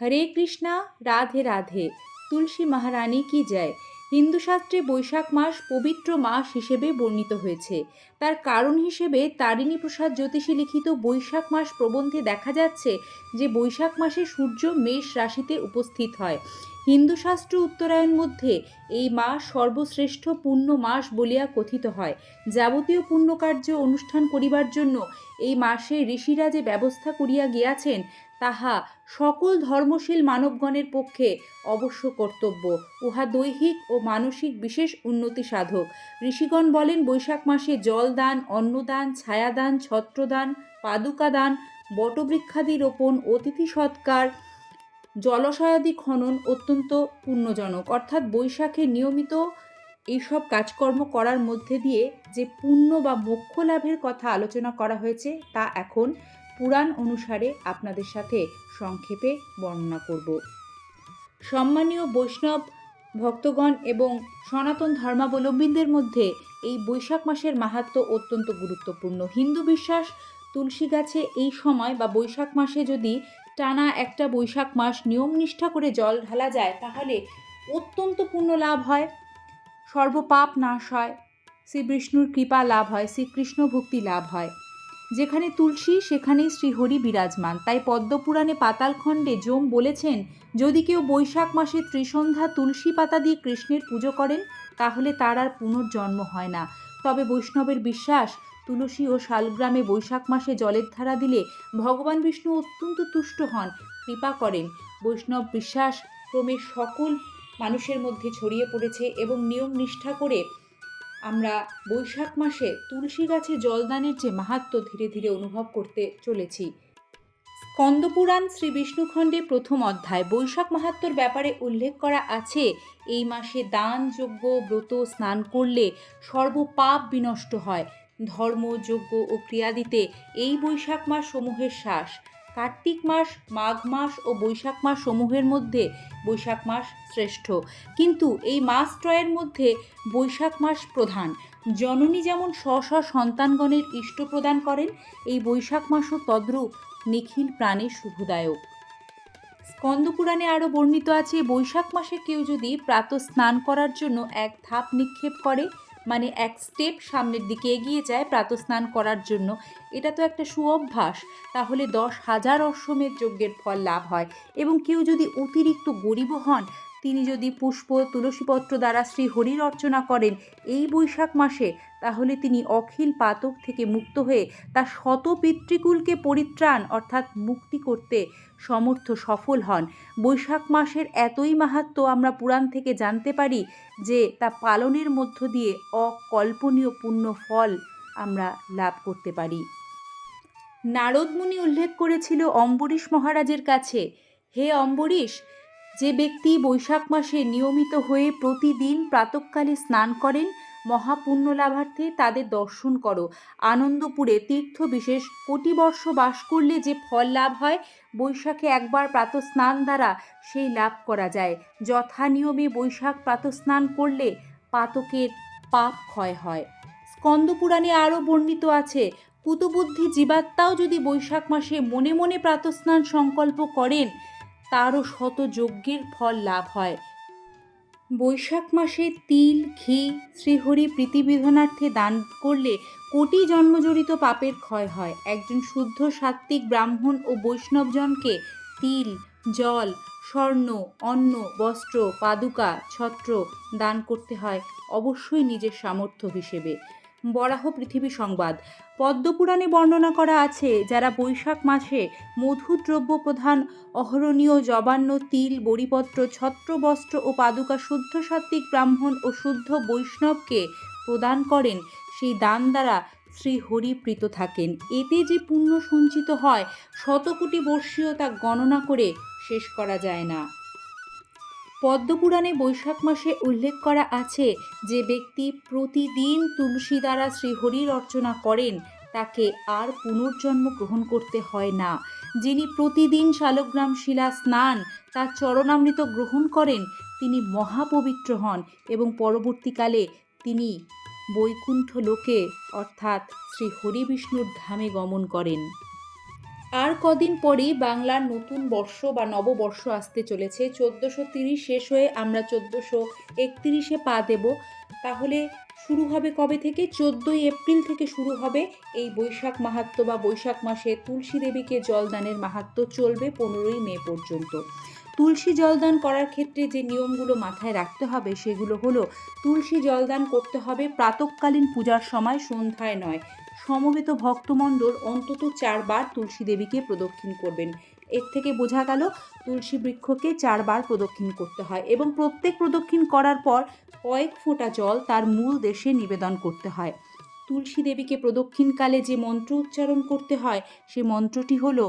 হরে কৃষ্ণা, রাধে রাধে। তুলসী মহারানী কি জয়। হিন্দু শাস্ত্রে বৈশাখ মাস পবিত্র মাস হিসেবে বর্ণিত হয়েছে। তার কারণ হিসেবে তারিণী প্রসাদ জ্যোতিষী লিখিত বৈশাখ মাস প্রবন্ধে দেখা যাচ্ছে যে বৈশাখ মাসে সূর্য মেষ রাশিতে উপস্থিত হয়। হিন্দু শাস্ত্র উত্তরায়ণ মধ্যে এই মাস সর্বশ্রেষ্ঠ পুণ্য মাস বলিয়া কথিত হয়। যাবতীয় পুণ্যকার্য অনুষ্ঠান করিবার জন্য এই মাসে ঋষিরা যে ব্যবস্থা করিয়া গিয়াছেন তাহা সকল ধর্মশীল মানবগণের পক্ষে অবশ্য কর্তব্য। উহা দৈহিক ও মানসিক বিশেষ উন্নতি সাধক। ঋষিগণ বলেন, বৈশাখ মাসে জলদান, অন্নদান, ছায়াদান, ছত্রদান, পাদুকাদান বটবৃক্ষাদি রোপণ, অতিথি সৎকার, জলাশয়াদি খনন অত্যন্ত পুণ্যজনক। অর্থাৎ বৈশাখে নিয়মিত এইসব কাজকর্ম করার মধ্যে দিয়ে যে পুণ্য বা মোক্ষ লাভের কথা আলোচনা করা হয়েছে, তা এখন পুরাণ অনুসারে আপনাদের সাথে সংক্ষেপে বর্ণনা করব। সম্মানীয় বৈষ্ণব ভক্তগণ এবং সনাতন ধর্মাবলম্বীদের মধ্যে এই বৈশাখ মাসের মাহাত্ম্য অত্যন্ত গুরুত্বপূর্ণ। হিন্দু বিশ্বাস তুলসী গাছে এই সময় বা বৈশাখ মাসে যদি টানা একটা বৈশাখ মাস নিয়ম নিষ্ঠা করে জল ঢালা যায়, তাহলে অত্যন্ত পুণ্য লাভ হয়, সর্বপাপ নাশ হয় শ্রী বিষ্ণুর কৃপা লাভ হয়, শ্রীকৃষ্ণ ভক্তি লাভ হয়। যেখানে তুলসী, সেখানেই শ্রীহরি বিরাজমান। তাই পদ্মপুরাণে পাতালখণ্ডে যম বলেছেন, যদি কেউ বৈশাখ মাসে ত্রিসন্ধ্যা তুলসী পাতা দিয়ে কৃষ্ণের পুজো করেন, তাহলে তার আর পুনর্জন্ম হয় না। তবে বৈষ্ণবের বিশ্বাস, তুলসী ও শালগ্রামে বৈশাখ মাসে জলের ধারা দিলে ভগবান বিষ্ণু অত্যন্ত তুষ্ট হন। কৃপা করেন। বৈষ্ণব বিশ্বাস ক্রমে সকল মানুষের মধ্যে ছড়িয়ে পড়েছে এবং নিয়ম নিষ্ঠা করে আমরা বৈশাখ মাসে তুলসী গাছে জলদানের যে মাহাত্ম ধীরে ধীরে অনুভব করতে চলেছি। স্কন্দপুরাণ শ্রী বিষ্ণুখণ্ডে প্রথম অধ্যায় বৈশাখ মাহাত্মর ব্যাপারে উল্লেখ করা আছে, এই মাসে দান যজ্ঞ ব্রত স্নান করলে সর্বপাপ বিনষ্ট হয়। ধর্ম, যজ্ঞ ও ক্রিয়াদিতে এই বৈশাখ মাস সমূহের শ্বাস। কার্তিক মাস, মাঘ মাস ও বৈশাখ মাস সমূহের মধ্যে বৈশাখ মাস শ্রেষ্ঠ। কিন্তু এই মাস ত্রয়ের মধ্যে বৈশাখ মাস প্রধান। জননী যেমন স্ব স্ব সন্তানগণের ইষ্ট প্রদান করেন, এই বৈশাখ মাসও তদ্রূপ নিখিল প্রাণের শুভদায়ক। স্কন্দপুরাণে আরও বর্ণিত আছে, বৈশাখ মাসে কেউ যদি প্রাত স্নান করার জন্য এক ধাপ নিক্ষেপ করে মানে এক স্টেপ সামনের দিকে এগিয়ে যায় প্রাতস্নান করার জন্য। এটা তো একটা সুঅভ্যাস। তাহলে দশ হাজার অশ্বমের যজ্ঞের ফল লাভ হয়। এবং কেউ যদি অতিরিক্ত গরিব হন তিনি যদি পুষ্প, তুলসীপত্র দ্বারা শ্রী হরির অর্চনা করেন এই বৈশাখ মাসে, তাহলে তিনি অখিল পাতক থেকে মুক্ত হয়ে তার শত পিতৃকুলকে পরিত্রাণ, অর্থাৎ মুক্তি করতে সমর্থ সফল হন। বৈশাখ মাসের এতই মাহাত্ম আমরা পুরাণ থেকে জানতে পারি যে, তা পালনের মধ্য দিয়ে অকল্পনীয় পুণ্য ফল আমরা লাভ করতে পারি। নারদমুনি উল্লেখ করেছিল অম্বরীশ মহারাজের কাছে, হে অম্বরীশ যে ব্যক্তি বৈশাখ মাসে নিয়মিত হয়ে প্রতিদিন প্রাতকালে স্নান করেন, মহাপুণ্য লাভার্থে তাদের দর্শন করো। আনন্দপুরে তীর্থ বিশেষ কোটি বর্ষ বাস করলে যে ফল লাভ হয়, বৈশাখে একবার প্রাতস্নান দ্বারা সেই লাভ করা যায়। যথা নিয়মে বৈশাখ প্রাতস্নান করলে পাতকের পাপ ক্ষয় হয়। স্কন্দপুরাণে আরও বর্ণিত আছে, কুতবুদ্ধি জীবাত্মাও যদি বৈশাখ মাসে মনে মনে প্রাতস্নান সংকল্প করেন তারও শত যজ্ঞের ফল লাভ হয়। বৈশাখ মাসে তিল, ঘি, শ্রীহরি প্রীতিবিধানার্থে দান করলে কোটি জন্মজড়িত পাপের ক্ষয় হয়। একজন শুদ্ধ সাত্ত্বিক ব্রাহ্মণ ও বৈষ্ণবজনকে তিল, জল, স্বর্ণ, অন্ন, বস্ত্র, পাদুকা, ছত্র দান করতে হয়, অবশ্যই নিজের সামর্থ্য হিসেবে। বরাহ পৃথিবী সংবাদ। পদ্মপুরাণে বর্ণনা করা আছে, যারা বৈশাখ মাসে মধুদ্রব্য প্রধান অহরণীয় জবান্ন তিল, বড়িপত্র, ছত্রবস্ত্র ও পাদুকা শুদ্ধ সাত্ত্বিক ব্রাহ্মণ ও শুদ্ধ বৈষ্ণবকে প্রদান করেন, সেই দান দ্বারা শ্রী হরি প্রীত থাকেন। এতে যে পুণ্য সঞ্চিত হয়, শতকোটি বর্ষীয় তা গণনা করে শেষ করা যায় না। পদ্মপুরাণে বৈশাখ মাসে উল্লেখ করা আছে যে ব্যক্তি প্রতিদিন তুলসী দ্বারা শ্রীহরির অর্চনা করেন, তাকে আর পুনর্জন্ম গ্রহণ করতে হয় না। যিনি প্রতিদিন শালগ্রাম শিলা স্নান, তার চরণামৃত গ্রহণ করেন, তিনি মহাপবিত্র হন এবং পরবর্তীকালে তিনি বৈকুণ্ঠ লোকে, অর্থাৎ শ্রী হরি বিষ্ণুর ধামে গমন করেন। আর কদিন পরেই বাংলার নতুন বর্ষ বা নববর্ষ আসতে চলেছে। চোদ্দোশো তিরিশ শেষ হয়ে আমরা চোদ্দোশো একত্রিশে পা দেব। তাহলে শুরু হবে কবে থেকে? চোদ্দোই এপ্রিল থেকে শুরু হবে এই বৈশাখ মাহাত্ম্য বা বৈশাখ মাসে তুলসী দেবীকে জলদানের মাহাত্ম্য চলবে পনেরোই মে পর্যন্ত। তুলসী জলদান করার ক্ষেত্রে যে নিয়মগুলো মাথায় রাখতে হবে সেগুলো হলো, তুলসী জলদান করতে হবে প্রাতকালীন পূজার সময়, সন্ধ্যায় নয়। সমবেত ভক্তমণ্ডল অন্তত চারবার তুলসী দেবীকে প্রদক্ষিণ করবেন। এর থেকে বোঝা গেল, তুলসী বৃক্ষকে চারবার প্রদক্ষিণ করতে হয় এবং প্রত্যেক প্রদক্ষিণ করার পর কয়েক ফোঁটা জল তার মূল দেশে নিবেদন করতে হয়। তুলসী দেবীকে প্রদক্ষিণকালে যে মন্ত্র উচ্চারণ করতে হয়, সে মন্ত্রটি হলো,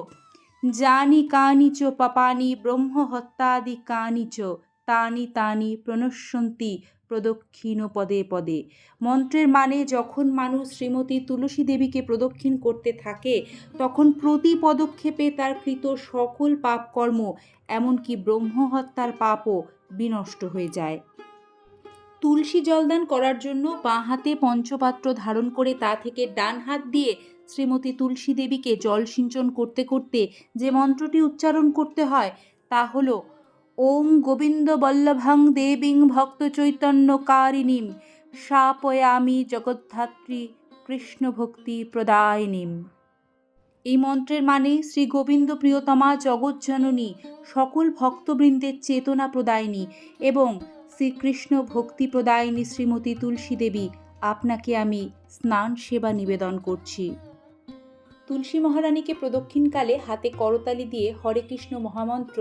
জানি কানি চ পাপানি ব্রহ্ম হত্যাদি কানি চ তানি তানি প্রণশ্যন্তি প্রদক্ষিণ পদে পদে। মন্ত্রের মানে যখন মানুষ শ্রীমতী তুলসী দেবীকে প্রদক্ষিণ করতে থাকে, তখন প্রতি পদক্ষেপে তার কৃত সকল পাপকর্ম, এমনকি ব্রহ্মহত্যার পাপও বিনষ্ট হয়ে যায়। তুলসী জলদান করার জন্য বাঁ হাতে পঞ্চপাত্র ধারণ করে তা থেকে ডান হাত দিয়ে শ্রীমতী তুলসী দেবীকে জল সিঞ্চন করতে করতে যে মন্ত্রটি উচ্চারণ করতে হয়, তা হল ওম গোবিন্দ বল্লভাং দেবীং ভক্ত চৈতন্য কারিণীম সাপয়ামি জগদ্ধাত্রী কৃষ্ণ ভক্তি প্রদায়িনীম। এই মন্ত্রের মানে শ্রী গোবিন্দ প্রিয়তমা জগজ্জননী সকল ভক্তবৃন্দের চেতনা প্রদায়িনী এবং শ্রীকৃষ্ণ ভক্তি প্রদায়িনী শ্রীমতী তুলসী দেবী, আপনাকে আমি স্নান সেবা নিবেদন করছি। তুলসী মহারানীকে প্রদক্ষিণকালে হাতে করতালি দিয়ে হরে কৃষ্ণ মহামন্ত্র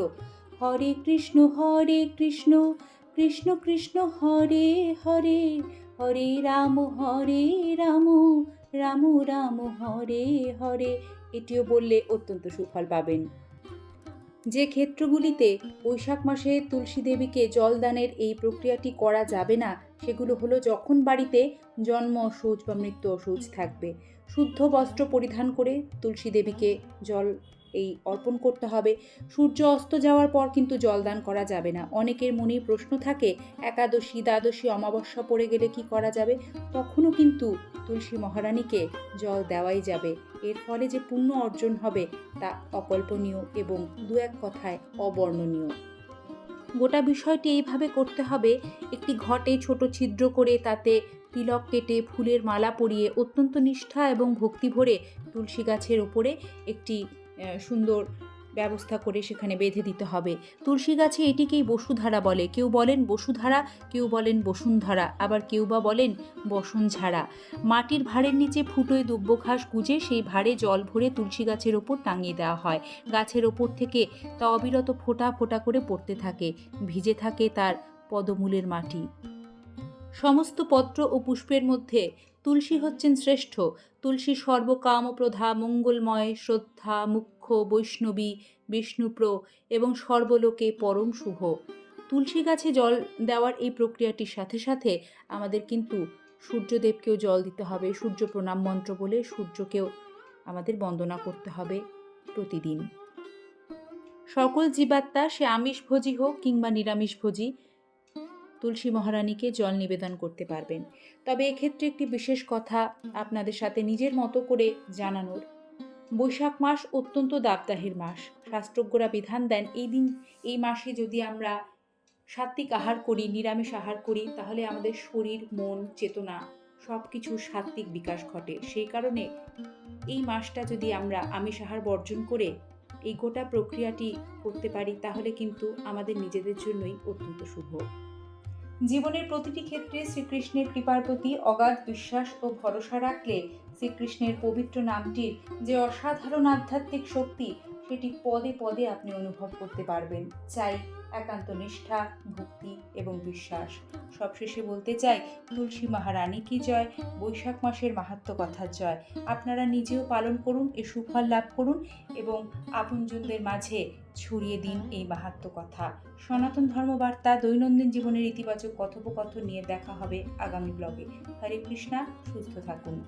হরে কৃষ্ণ হরে কৃষ্ণ কৃষ্ণ কৃষ্ণ, হরে হরে হরে রাম হরে রাম রাম রাম, হরে হরে। এটিও বললে অত্যন্ত সুফল পাবেন। যে ক্ষেত্রগুলিতে বৈশাখ মাসে তুলসী দেবীকে জলদানের এই প্রক্রিয়াটি করা যাবে না, সেগুলো হলো যখন বাড়িতে জন্ম অসৌচ বা মৃত্যু অসৌচ থাকবে। শুদ্ধ বস্ত্র পরিধান করে তুলসী দেবীকে জল এই অর্পণ করতে হবে। সূর্য অস্ত যাওয়ার পর কিন্তু জলদান করা যাবে না। অনেকের মনেই প্রশ্ন থাকে, একাদশী, দ্বাদশী, অমাবস্যা পড়ে গেলে কি করা যাবে? তখনও কিন্তু তুলসী মহারানীকে জল দেওয়াই যাবে। এর ফলে যে পুণ্য অর্জন হবে তা অকল্পনীয় এবং দু এক কথায় অবর্ণনীয়। গোটা বিষয়টি এইভাবে করতে হবে, একটি ঘটে ছোট ছিদ্র করে তাতে তিলক কেটে ফুলের মালা পরিয়ে অত্যন্ত নিষ্ঠা এবং ভক্তি ভরে তুলসী গাছের ওপরে একটি সুন্দর ব্যবস্থা করে সেখানে বেঁধে দিতে হবে। তুলসী গাছে এটিকেই বসুধারা বলে। কেউ বলেন বসুধারা, কেউ বলেন বসুন্ধরা, আবার কেউ বা বলেন বসনঝাড়া। মাটির ভাড়ের নিচে ফুটোয় দুব্য ঘাস গুজে সেই ভাড়ে জল ভরে তুলসী গাছের ওপর টাঙিয়ে দেওয়া হয়। গাছের ওপর থেকে তা অবিরত ফোটা ফোটা করে পড়তে থাকে, ভিজে থাকে তার পদমূলের মাটি। সমস্ত পত্র ও পুষ্পের মধ্যে তুলসী হচ্ছেন শ্রেষ্ঠ। তুলসী সর্বকাম প্রধা, মঙ্গলময়, শ্রদ্ধা, মুখ্য, বৈষ্ণবী, বিষ্ণুপ্র এবং সর্বলোকে পরম শুভ। তুলসী গাছে জল দেওয়ার এই প্রক্রিয়াটির সাথে সাথে আমাদের কিন্তু সূর্যদেবকেও জল দিতে হবে, সূর্য প্রণাম মন্ত্র বলে সূর্যকেও আমাদের বন্দনা করতে হবে প্রতিদিন। সকল জীবাত্মা সে আমিষভোজী হোক কিংবা নিরামিষভোজী তুলসী মহারানীকে জল নিবেদন করতে পারবেন। তবে এক্ষেত্রে একটি বিশেষ কথা আপনাদের সাথে নিজের মতো করে জানানোর। বৈশাখ মাস অত্যন্ত দাবদাহের মাস। শাস্ত্রজ্ঞরা বিধান দেন, এই দিন, এই মাসে যদি আমরা সাত্বিক আহার করি, নিরামিষ আহার করি, তাহলে আমাদের শরীর, মন, চেতনা সব কিছু সাত্বিক বিকাশ ঘটে। সেই কারণে এই মাসটা যদি আমরা আমিষ আহার বর্জন করে এই গোটা প্রক্রিয়াটি করতে পারি, তাহলে কিন্তু আমাদের নিজেদের জন্যই অত্যন্ত শুভ। জীবনের প্রতিটি ক্ষেত্রে শ্রীকৃষ্ণের কৃপার প্রতি অগাধ বিশ্বাস ও ভরসা রাখলে শ্রীকৃষ্ণের পবিত্র নামটির যে অসাধারণ আধ্যাত্মিক শক্তি, সেটি পদে পদে আপনি অনুভব করতে পারবেন। চাই একান্ত নিষ্ঠা, ভক্তি এবং বিশ্বাস। সবশেষে বলতে চাই, তুলসী মহারানী কি জয়? বৈশাখ মাসের মাহাত্ম কথার জয়। আপনারা নিজেও পালন করুন, এ সুফল লাভ করুন এবং আপনজনদের মাঝে ছড়িয়ে দিন এই মাহাত্ম কথা। সনাতন ধর্মবার্তা দৈনন্দিন জীবনের ইতিবাচক কথোপকথন নিয়ে দেখা হবে আগামী ব্লগে হরে কৃষ্ণা, সুস্থ থাকুন।